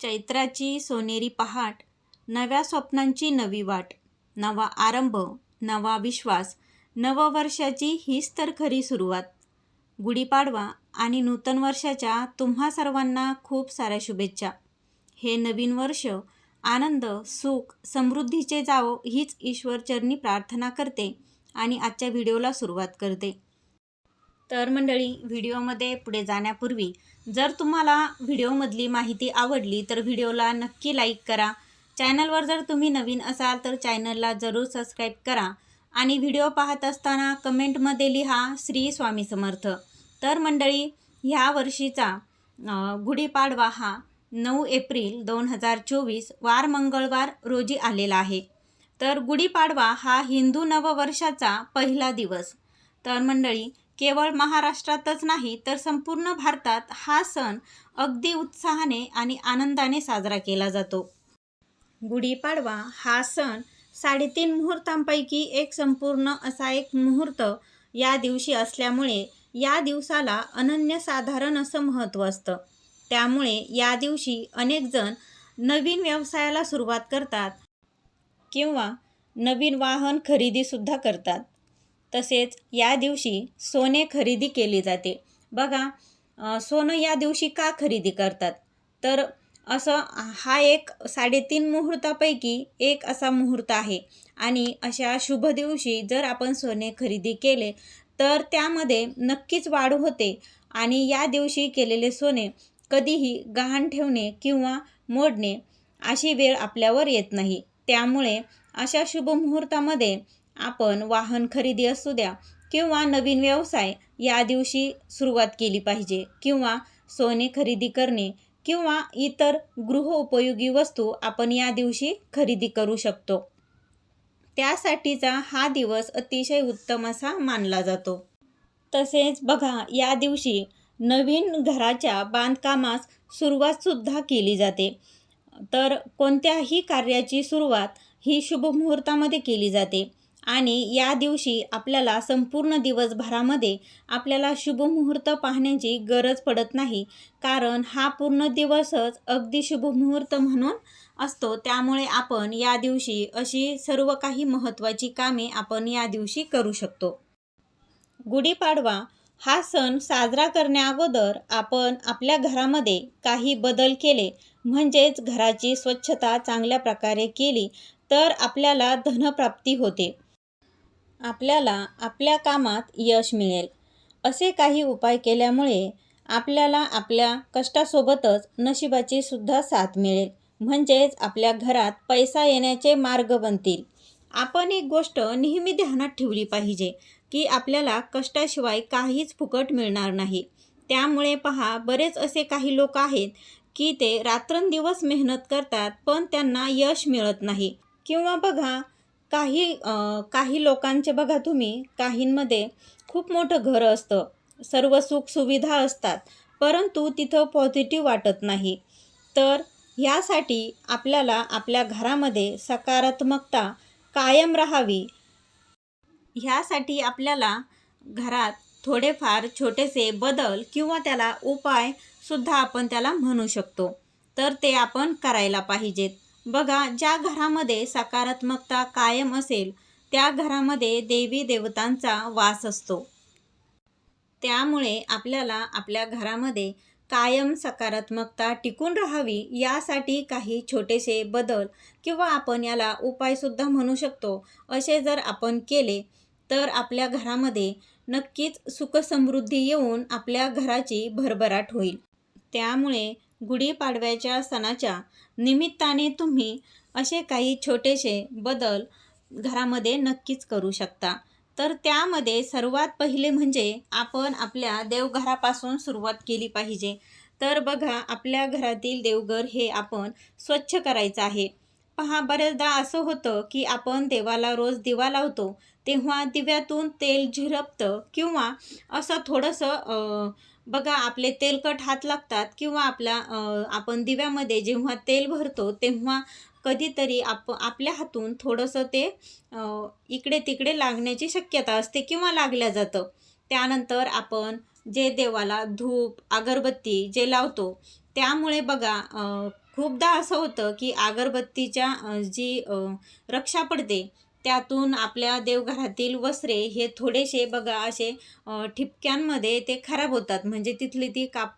चैत्राची सोनेरी पहाट नव्या स्वप्नांची नवी वाट नवा आरंभ नवा विश्वास नववर्षाची हीच तर खरी सुरुवात. गुढीपाडवा आणि नूतन वर्षाच्या तुम्हा सर्वांना खूप साऱ्या शुभेच्छा. हे नवीन वर्ष आनंद सुख समृद्धीचे जावो हीच ईश्वरचरणी प्रार्थना करते आणि आजच्या व्हिडिओला सुरुवात करते. तर मंडळी व्हिडिओमध्ये पुढे जाण्यापूर्वी जर तुम्हाला व्हिडिओमधली माहिती आवडली तर व्हिडिओला नक्की लाईक करा. चॅनलवर जर तुम्ही नवीन असाल तर चॅनलला जरूर सबस्क्राईब करा आणि व्हिडिओ पाहत असताना कमेंटमध्ये लिहा श्री स्वामी समर्थ. तर मंडळी ह्या वर्षीचा गुढीपाडवा हा नऊ एप्रिल दोन हजार चोवीस वार मंगळवार रोजी आलेला आहे. तर गुढीपाडवा हा हिंदू नववर्षाचा पहिला दिवस. तर मंडळी केवळ महाराष्ट्रातच नाही तर संपूर्ण भारतात हा सण अगदी उत्साहाने आणि आनंदाने साजरा केला जातो. गुढीपाडवा हा सण साडेतीन मुहूर्तांपैकी एक संपूर्ण असा एक मुहूर्त या दिवशी असल्यामुळे या दिवसाला अनन्यसाधारण असं महत्त्व असतं. त्यामुळे या दिवशी अनेकजण नवीन व्यवसायाला सुरुवात करतात किंवा नवीन वाहन खरेदीसुद्धा करतात. तसेच या दिवशी सोने खरेदी केली जाते. बघा सोनं या दिवशी का खरेदी करतात? तर असं हा एक साडेतीन मुहूर्तापैकी एक असा मुहूर्त आहे. आणि अशा शुभ दिवशी जर आपण सोने खरेदी केले तर त्यामध्ये नक्कीच वाढ होते. आणि या दिवशी केलेले सोने कधीही गहाण ठेवणे किंवा मोडणे अशी वेळ आपल्यावर येत नाही. त्यामुळे अशा शुभ मुहूर्तामध्ये आपण वाहन खरेदी असू द्या किंवा नवीन व्यवसाय या दिवशी सुरुवात केली पाहिजे. किंवा सोने खरेदी करणे किंवा इतर गृहोपयोगी वस्तू आपण या दिवशी खरेदी करू शकतो. त्यासाठीचा हा दिवस अतिशय उत्तम असा मानला जातो. तसेच बघा या दिवशी नवीन घराच्या बांधकामास सुरुवातसुद्धा केली जाते. तर कोणत्याही कार्याची सुरुवात ही शुभ मुहूर्तामध्ये केली जाते. आणि या दिवशी आपल्याला संपूर्ण दिवसभरामध्ये आपल्याला शुभमुहूर्त पाहण्याची गरज पडत नाही. कारण हा पूर्ण दिवसच अगदी शुभमुहूर्त म्हणून असतो. त्यामुळे आपण या दिवशी अशी सर्व काही महत्त्वाची कामे आपण या दिवशी करू शकतो. गुढीपाडवा हा सण साजरा करण्याअगोदर आपण आपल्या घरामध्ये काही बदल केले. म्हणजेच घराची स्वच्छता चांगल्या प्रकारे केली तर आपल्याला धनप्राप्ती होते. आपल्याला आपल्या कामात यश मिळेल. असे काही उपाय केल्यामुळे आपल्याला आपल्या कष्टासोबतच नशिबाची सुद्धा साथ मिळेल. म्हणजेच आपल्या घरात पैसा येण्याचे मार्ग बनतील. आपण एक गोष्ट नेहमी ध्यानात ठेवली पाहिजे की आपल्याला कष्टाशिवाय काहीच फुकट मिळणार नाही. त्यामुळे पहा बरेच असे काही लोक आहेत की ते रात्रंदिवस मेहनत करतात पण त्यांना यश मिळत नाही. किंवा बघा काही काही लोकांचे बघा तुम्ही काहींमध्ये खूप मोठं घर असतं. सर्व सुखसुविधा असतात. परंतु तिथं पॉझिटिव्ह वाटत नाही. तर ह्यासाठी आपल्याला आपल्या घरामध्ये सकारात्मकता कायम राहावी. ह्यासाठी आपल्याला घरात थोडेफार छोटेसे बदल किंवा त्याला उपायसुद्धा आपण त्याला म्हणू शकतो. तर ते आपण करायला पाहिजेत. बघा ज्या घरामध्ये सकारात्मकता कायम असेल त्या घरामध्ये देवी देवतांचा वास असतो. त्यामुळे आपल्याला आपल्या घरामध्ये कायम सकारात्मकता टिकून राहावी यासाठी काही छोटेसे बदल किंवा आपण याला उपायसुद्धा म्हणू शकतो. असे जर आपण केले तर आपल्या घरामध्ये नक्कीच सुखसमृद्धी येऊन आपल्या घराची भरभराट होईल. त्यामुळे गुढीपाडव्याच्या सणाच्या निमित्ताने तुम्ही असे काही छोटेसे बदल घरामध्ये नक्कीच करू शकता. तर त्यामध्ये सर्वात पहिले म्हणजे आपण आपल्या देवघरापासून सुरुवात केली पाहिजे. तर बघा आपल्या घरातील देवघर हे आपण स्वच्छ करायचं आहे. पहा बऱ्याचदा असं होतं की आपण देवाला रोज दिवा लावतो तेव्हा दिव्यातून तेल झिरपतं किंवा असं थोडंसं बघा आपले तेलकट हात लागतात किंवा आपला आपण दिव्यामध्ये जेव्हा तेल भरतो तेव्हा कधीतरी आप आपल्या हातून थोडंसं ते इकडे तिकडे लागण्याची शक्यता असते किंवा लागल्या जातं. त्यानंतर आपण जे देवाला धूप अगरबत्ती जे लावतो त्यामुळे बघा खूपदा असं होतं की अगरबत्तीच्या जी रक्षा पडते त्यातून आपल्या देवघरातील वस्त्रे हे थोडेसे बघा असे ठिपक्यांमध्ये ते खराब होतात. म्हणजे तिथली ती काप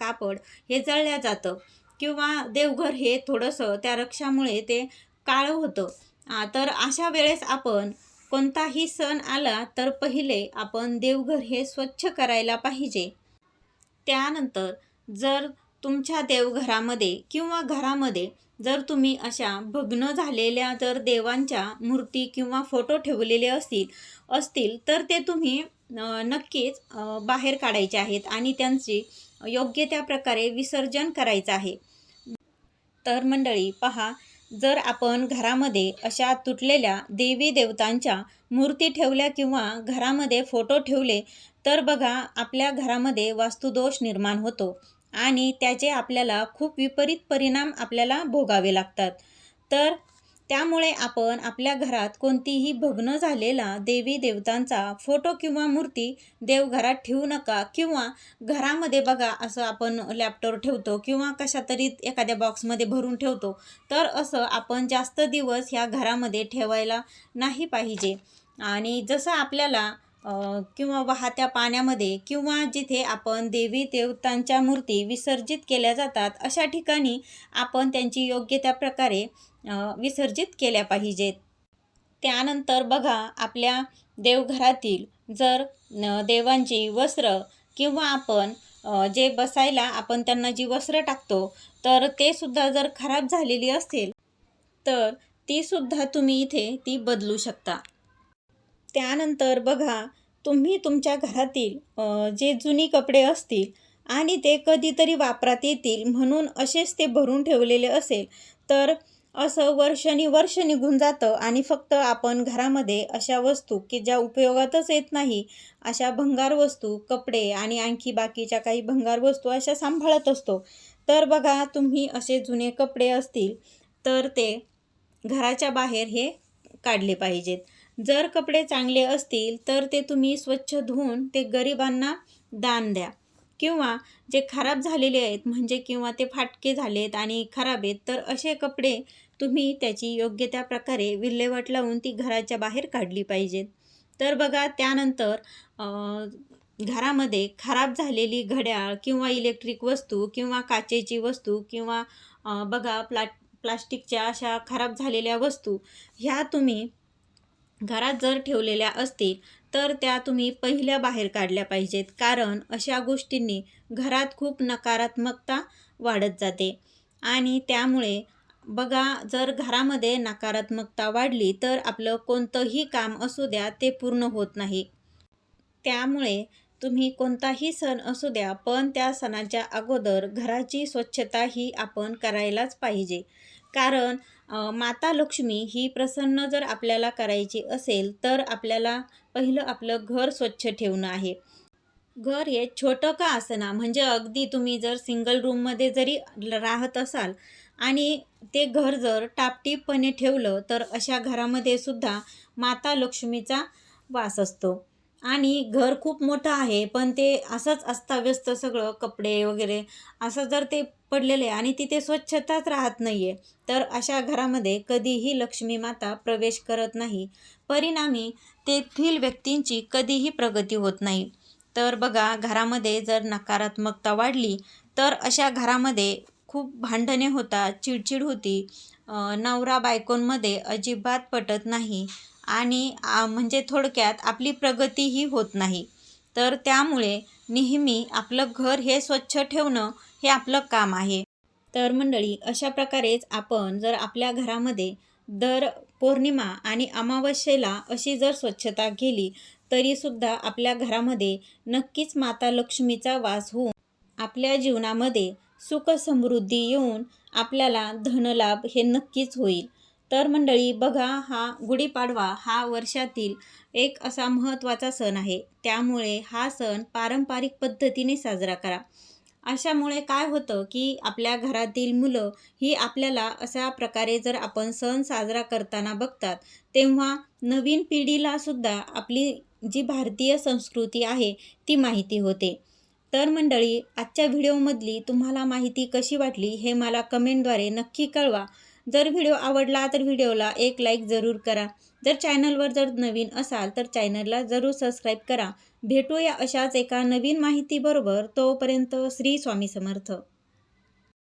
कापड हे जळल्या जातं. किंवा देवघर हे थोडंसं त्या रक्षामुळे ते काळं होतं. तर अशा वेळेस आपण कोणताही सण आला तर पहिले आपण देवघर हे स्वच्छ करायला पाहिजे. त्यानंतर जर तुमच्या देवघरामध्ये किंवा घरामध्ये जर तुम्ही अशा भग्न झालेल्या जर देवांच्या मूर्ती किंवा फोटो ठेवलेले असतील असतील तर ते तुम्ही नक्कीच बाहेर काढायचे आहेत आणि त्यांची योग्य त्या प्रकारे विसर्जन करायचं आहे. तर मंडळी पहा जर आपण घरामध्ये अशा तुटलेल्या देवी देवतांच्या मूर्ती ठेवल्या किंवा घरामध्ये फोटो ठेवले तर बघा आपल्या घरामध्ये वास्तुदोष निर्माण होतो. आणि त्याचे आपल्याला खूप विपरीत परिणाम आपल्याला भोगावे लागतात. तर त्यामुळे आपण आपल्या घरात कोणतीही भग्न झालेला देवी देवतांचा फोटो किंवा मूर्ती देवघरात ठेवू नका किंवा घरामध्ये बघा असं आपण लॅपटॉप ठेवतो किंवा कशा तरी एखाद्या बॉक्समध्ये भरून ठेवतो तर असं आपण जास्त दिवस ह्या घरामध्ये ठेवायला नाही पाहिजे. आणि जसं आपल्याला किंवा वाहत्या पाण्यामध्ये किंवा जिथे आपण देवी देवतांच्या मूर्ती विसर्जित केल्या जातात अशा ठिकाणी आपण त्यांची योग्य त्या प्रकारे विसर्जित केल्या पाहिजेत. त्यानंतर बघा आपल्या देवघरातील जर देवांची वस्त्र किंवा आपण जे बसायला आपण त्यांना जी वस्त्र टाकतो तर ते सुद्धा जर खराब झालेली असेल तर ती सुद्धा तुम्ही इथे ती बदलू शकता. त्यानंतर बघा तुम्ही तुमच्या घरातील जे जुनी कपडे असतील आणि ते कधीतरी वापरात येतील म्हणून असेच ते भरून ठेवलेले असेल तर असं वर्षानुवर्ष निघून जातं आणि फक्त आपण घरामध्ये अशा वस्तू की ज्या उपयोगातच येत नाही अशा भंगार वस्तू कपडे आणि आणखी बाकीच्या काही भंगार वस्तू अशा सांभाळत असतो. तर बघा तुम्ही असे जुने कपडे असतील तर ते घराच्या बाहेर हे काढले पाहिजेत. जर कपडे चांगले असतील तर ते तुम्ही स्वच्छ धुवून ते गरिबांना दान द्या. किंवा जे खराब झालेले आहेत म्हणजे किंवा ते फाटके झालेत आणि खराब आहेत तर असे कपडे तुम्ही त्याची योग्य त्या प्रकारे विल्हेवाट लावून ती घराच्या बाहेर काढली पाहिजेत. तर बघा त्यानंतर घरामध्ये खराब झालेली घड्याळ किंवा इलेक्ट्रिक वस्तू किंवा काचेची वस्तू किंवा बघा प्ला प्लास्टिकच्या अशा खराब झालेल्या वस्तू ह्या तुम्ही घरात जर ठेवलेल्या असतील तर त्या तुम्ही पहिल्या बाहेर काढल्या पाहिजेत. कारण अशा गोष्टींनी घरात खूप नकारात्मकता वाढत जाते. आणि त्यामुळे बघा जर घरामध्ये नकारात्मकता वाढली तर आपलं कोणतंही काम असू द्या ते पूर्ण होत नाही. त्यामुळे तुम्ही कोणताही सण असू द्या पण त्या सणाच्या अगोदर घराची स्वच्छता ही आपण करायलाच पाहिजे. कारण माता लक्ष्मी ही प्रसन्न जर आपल्याला करायची असेल तर आपल्याला पहिलं आपलं घर स्वच्छ ठेवणं आहे. घर हे छोटं का असना म्हणजे अगदी तुम्ही जर सिंगल रूममध्ये जरी राहत असाल आणि ते घर जर टापटीपणे ठेवलं तर अशा घरामध्ये सुद्धा माता लक्ष्मीचा वास असतो. आणि घर खूप मोठं आहे पण ते असंच अस्ताव्यस्त सगळं कपडे वगैरे असं जर ते पडलेले आहे आणि तिथे स्वच्छताच राहत नाही आहे तर अशा घरामध्ये कधीही लक्ष्मी माता प्रवेश करत नाही. परिणामी तेथील व्यक्तींची कधीही प्रगती होत नाही. तर बघा घरामध्ये जर नकारात्मकता वाढली तर अशा घरामध्ये खूप भांडणे होतात चिडचिड होती. नवरा बायकोंमध्ये अजिबात पटत नाही. आणि म्हणजे थोडक्यात आपली प्रगतीही होत नाही. तर त्यामुळे नेहमी आपलं घर हे स्वच्छ ठेवणं हे आपलं काम आहे. तर मंडळी अशा प्रकारेच आपण जर आपल्या घरामध्ये दर पौर्णिमा आणि अमावस्येला अशी जर स्वच्छता केली तरीसुद्धा आपल्या घरामध्ये नक्कीच माता लक्ष्मीचा वास होऊन आपल्या जीवनामध्ये सुख समृद्धी येऊन आपल्याला धनलाभ हे नक्कीच होईल. तर मंडळी बघा हा गुढीपाडवा हा वर्षातील एक असा महत्त्वाचा सण आहे. त्यामुळे हा सण पारंपरिक पद्धतीने साजरा करा. अशामुळे काय होतं की आपल्या घरातील मुलं ही आपल्याला अशा प्रकारे जर आपण सण साजरा करताना बघतात तेव्हा नवीन पिढीला सुद्धा आपली जी भारतीय संस्कृती आहे ती माहिती होते. तर मंडळी आजच्या व्हिडिओमधली तुम्हाला माहिती कशी वाटली हे मला कमेंटद्वारे नक्की कळवा. जर व्हिडिओ आवडला तर व्हिडिओला एक लाईक जरूर करा. जर चॅनलवर जर नवीन असाल तर चॅनलला जरूर सबस्क्राईब करा. भेटूया अशाच एका नवीन माहितीबरोबर. तोपर्यंत श्री स्वामी समर्थ.